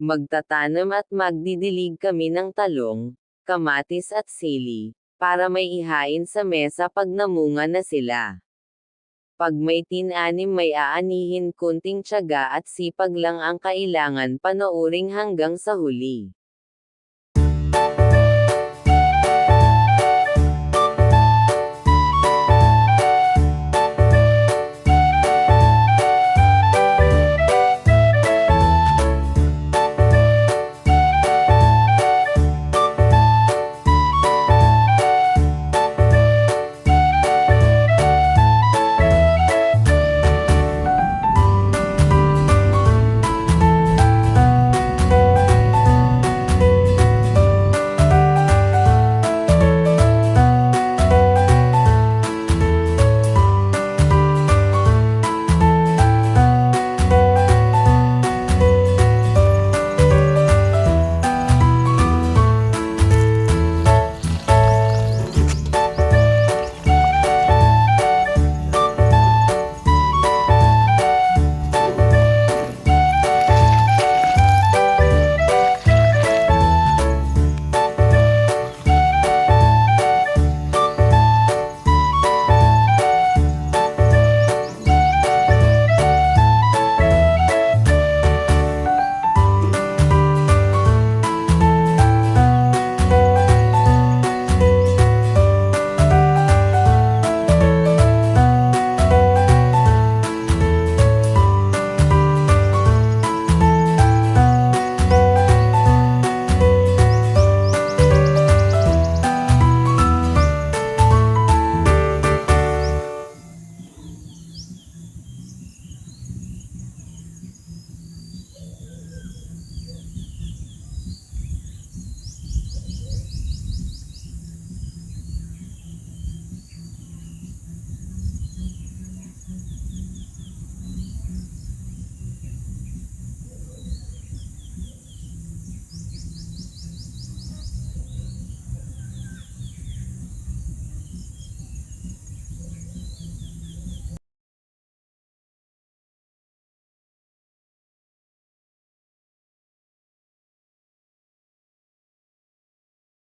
Magtatanim at magdidilig kami ng talong, kamatis at sili, para may ihain sa mesa pag namunga na sila. Pag may tinanim may aanihin kunting tiyaga at sipag lang ang kailangan panooring hanggang sa huli.